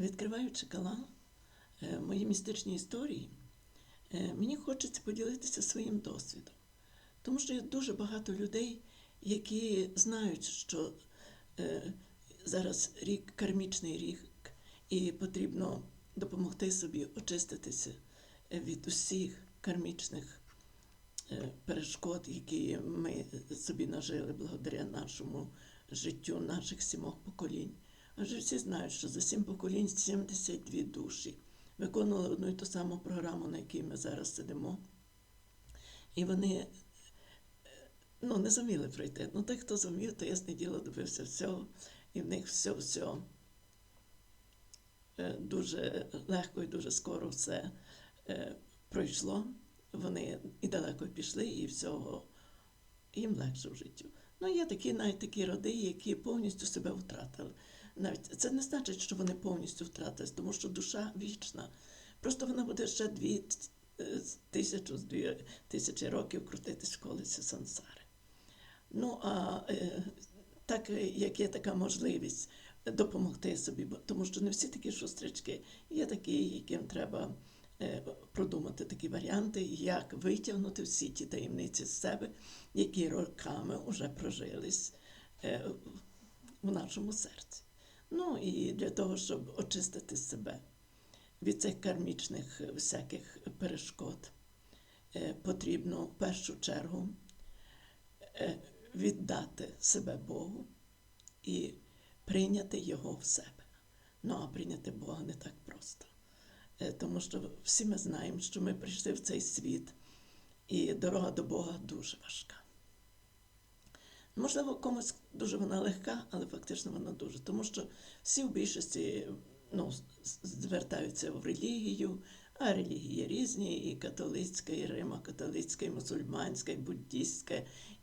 Відкриваючи канал е, мої містичні історії, е, мені хочеться поділитися своїм досвідом. Тому що є дуже багато людей, які знають, що е, зараз рік кармічний рік, і потрібно допомогти собі очиститися від усіх кармічних перешкод, які ми собі нажили благодаря нашому життю, наших сімох поколінь. Адже всі знають, що за сім поколінь 72 душі виконували одну і ту саму програму, на якій ми зараз сидимо. І вони е, ну, не зуміли пройти. Ну, той, хто зумів, то ясне діло добився всього, і в них все все е, дуже легко і дуже скоро все е, пройшло. Вони і далеко пішли, і всього їм легше в життю. Ну, є такі навіть такі роди, які повністю себе втратили. Навіть це не значить, що вони повністю втратились, тому що душа вічна. Просто вона буде ще дві е, тисячу, дві тисячі років крутитись в колесі сансари. Ну, а е, так як є така можливість допомогти собі, тому що не всі такі шустрички, є такі, яким треба е, продумати такі варіанти, як витягнути всі ті таємниці з себе, які роками вже прожились в нашому серці. Ну і для того, щоб очистити себе від цих кармічних всяких перешкод, е, потрібно в першу чергу е, віддати себе Богу і прийняти Його в себе. Ну, а прийняти Бога не так просто. Е, Тому що всі ми знаємо, що ми прийшли в цей світ, і дорога до Бога дуже важка. Можливо, комусь дуже вона легка, але фактично вона дуже. Тому що всі в більшості ну, звертаються в релігію, а релігії різні, і католицька, і римо-католицька, і мусульманська, і буддістська,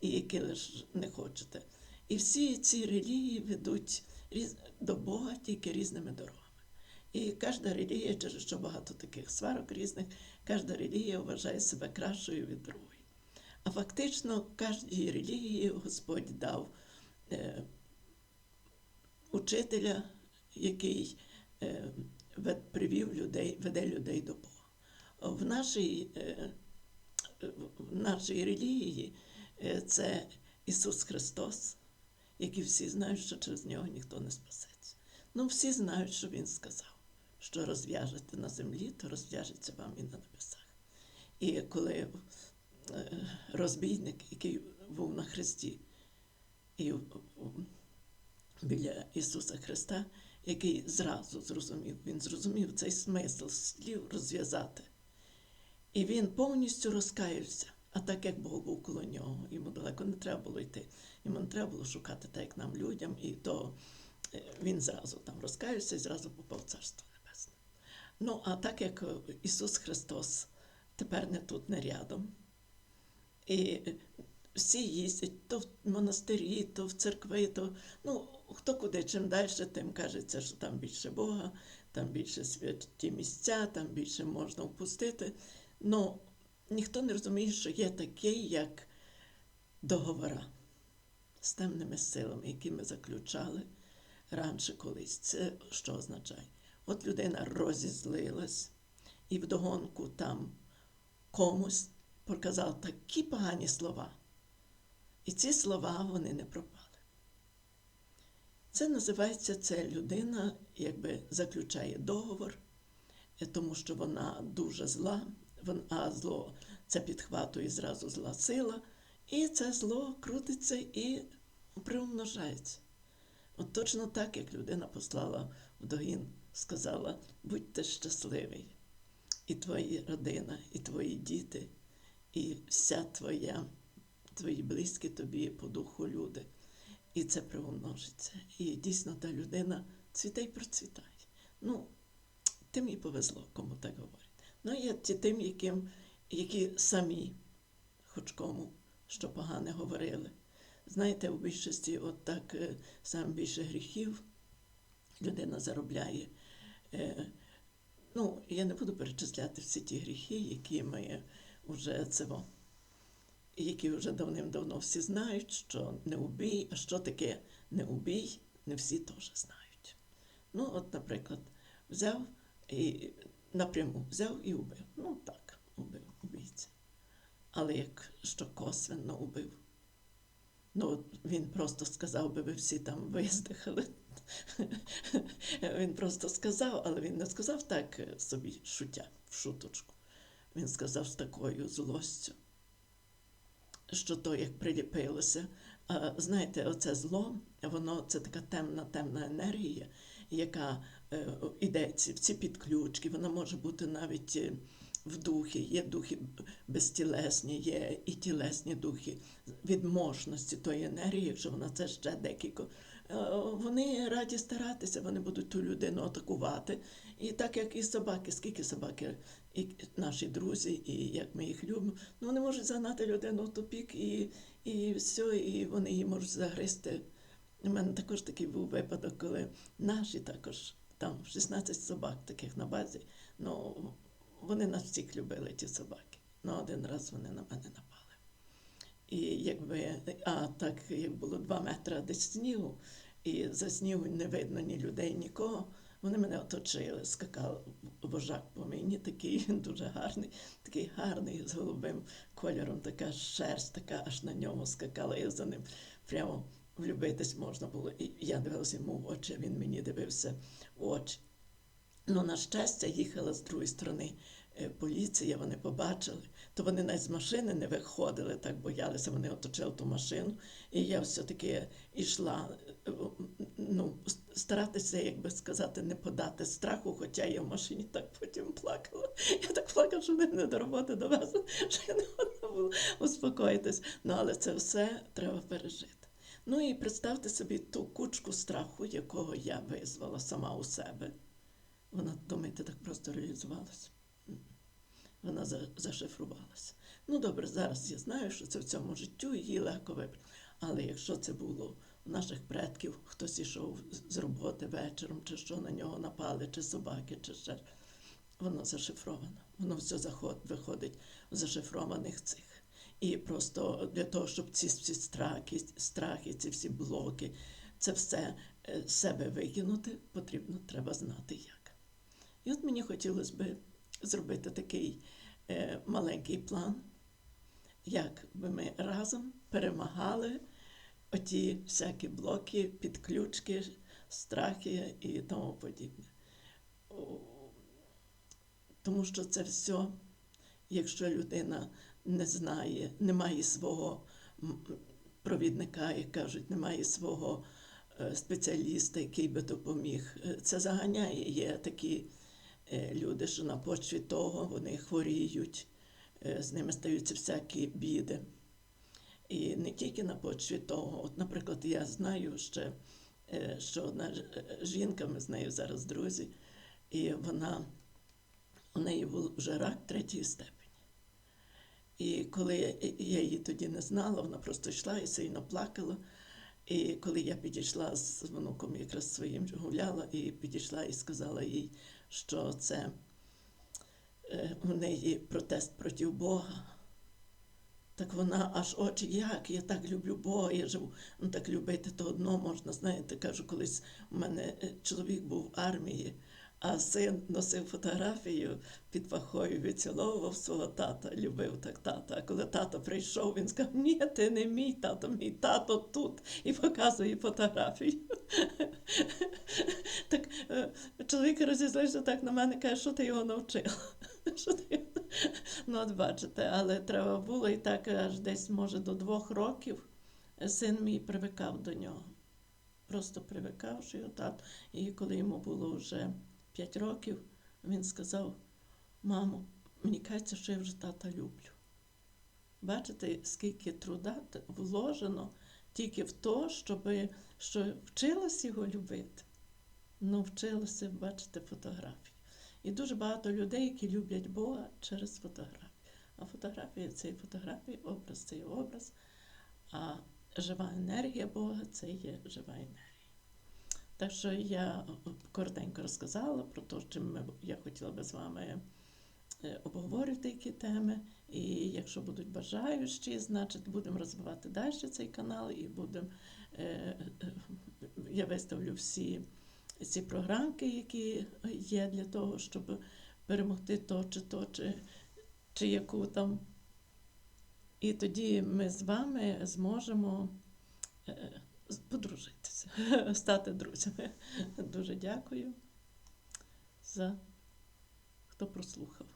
і які лише не хочете. І всі ці релігії ведуть до Бога тільки різними дорогами. І кожна релігія, через що багато таких сварок різних, кожна релігія вважає себе кращою від другої. А фактично кожній релігії Господь дав е, учителя, який е, привів людей, веде людей до Бога. В нашій, е, в нашій релігії е, це Ісус Христос, який всі знають, що через нього ніхто не спасеться. Ну, всі знають, що Він сказав, що розв'яжете на землі, то розв'яжеться вам і на небесах. І коли розбійник, який був на Христі, і біля Ісуса Христа, який зразу зрозумів, він зрозумів цей смисл слів розв'язати. І він повністю розкаявся. А так як Бог був коло нього, йому далеко не треба було йти. Йому не треба було шукати так, як нам людям, і то е, він зразу там розкаявся і зразу попав в Царство Небесне. Ну, а так як е, Ісус Христос тепер не тут, не рядом, і всі їздять то в монастирі, то в церкви, то ну, хто куди, чим далі, тим кажеться, що там більше Бога, там більше святі місця, там більше можна впустити. Ну, ніхто не розуміє, що є такий, як договора з темними силами, які ми заключали раніше колись. Це що означає? От людина розізлилась і вдогонку там комусь проказала такі погані слова. І ці слова вони не пропали. Це називається це людина, якби заключає договор, е, тому що вона дуже зла, а зло це підхватує зразу зла сила, і це зло крутиться і приумножається. От точно так, як людина послала в догін, сказала: будьте щасливий, і твоя родина, і твої діти, і вся твоя, твої близькі тобі по духу люди. І це приумножиться. І дійсно та людина цвіте й процвітає. Ну, тим і повезло, кому так говорять. Ну, є ті тим, яким, які самі, хоч кому, що погане говорили. Знаєте, у більшості от так е, сам більше гріхів людина заробляє. Е, ну, я не буду перечисляти всі ті гріхи, які ми вже во, які вже давним-давно всі знають, що не убій, а що таке не убій, не всі теж знають. Ну, от, наприклад, взяв і напряму взяв і убив. Ну так, убив убійця. Але як що косвенно убив. Ну, він просто сказав, би ви всі там виздихали. Він просто сказав, але він не сказав так собі шутя, в шуточку. Він сказав з такою злостю, що то як приліпилося. Знаєте, оце зло, воно це така темна, темна енергія, яка е, іде ці, в ці підключки, вона може бути навіть е, в духі. Є духи безтілесні, є і тілесні духи від мощності тої енергії, якщо вона це ще декілька. е, Вони раді старатися, вони будуть ту людину атакувати. І так як і собаки, скільки собаки, і наші друзі, і як ми їх любимо, ну вони можуть загнати людину в тупік і, і все, і вони її можуть загризти. У мене також такий був випадок, коли наші також, там 16 собак таких на базі, ну вони нас всіх любили, ті собаки. Ну один раз вони на мене напали. І якби, а так як було два метри десь снігу, і за снігу не видно ні людей, нікого. Вони мене оточили, скакав вожак по мені, такий дуже гарний, такий гарний з голубим кольором, така шерсть, така аж на ньому скакала. Я за ним прямо влюбитись можна було. І я дивилася йому в очі, він мені дивився в очі. Ну, на щастя, їхала з другої сторони е, поліція, вони побачили, то вони навіть з машини не виходили, так боялися, вони оточили ту машину. І я все-таки йшла, е, ну, старатися, як би сказати, не подати страху, хоча я в машині так потім плакала. Я так плакала, що мене не до роботи довезли, що я не могла була успокоїтись. Ну, але це все треба пережити. Ну і представте собі ту кучку страху, якого я визвала сама у себе. Вона, думаєте, так просто реалізувалася. Вона за, зашифрувалася. Ну добре, зараз я знаю, що це в цьому життю її легко вибрати. Але якщо це було наших предків, хтось ішов з- роботи вечором, чи що на нього напали, чи собаки, чи ще, воно зашифровано. Воно все заход, виходить в зашифрованих цих. І просто для того, щоб ці всі страхи, страхи, ці всі блоки, це все е, себе викинути, потрібно треба знати як. І от мені хотілося б зробити такий е, маленький план, як би ми разом перемагали оті всякі блоки, підключки, страхи і тому подібне. Тому що це все, якщо людина не знає, не має свого провідника, як кажуть, немає свого е, спеціаліста, який би допоміг. Е, Це заганяє. Є такі е, люди, що на почві того вони хворіють, з ними стаються всякі біди. І не тільки на почві того. От, наприклад, я знаю ще, е, що одна е, жінка, ми з нею зараз друзі, і вона у неї був вже рак третьої степені. І коли я- її тоді не знала, вона просто йшла і сильно плакала. І коли я підійшла з внуком, якраз своїм гуляла, і підійшла і сказала їй, що це е, у неї протест проти Бога. Так вона аж очі, як я так люблю Бога, я живу. Ну так любити то одно можна. Знаєте, кажу, колись у мене е, чоловік був в армії, а син носив фотографію під пахою, відціловував свого тата, любив так тата. А коли тато прийшов, він сказав: Ні, ти не мій тато, мій тато тут і показує фотографію. Так е, чоловік розізлився так на мене, каже, що ти його навчила? Ну, от бачите, але треба було і так аж десь, може, до двох років син мій привикав до нього. Просто привикав, що його тато. І коли йому було вже 5 років, він сказав: мамо, мені кажеться, що я вже тата люблю. Бачите, скільки труда вложено тільки в те, щоб що вчилася його любити. Ну, вчилася, бачите, фотографії. І дуже багато людей, які люблять Бога через фотографію. А фотографія це і фотографія, образ це і образ. А жива енергія Бога це є жива енергія. Так що я коротенько розказала про те, чим я хотіла би з вами е, обговорити які теми. І якщо будуть бажаючі, значить будемо розвивати далі цей канал і будемо. е, е, Я виставлю всі ці програмки, які є для того, щоб перемогти то чи то, чи, чи яку там. І тоді ми з вами зможемо е, подружитися, стати друзями. Дуже дякую за хто прослухав.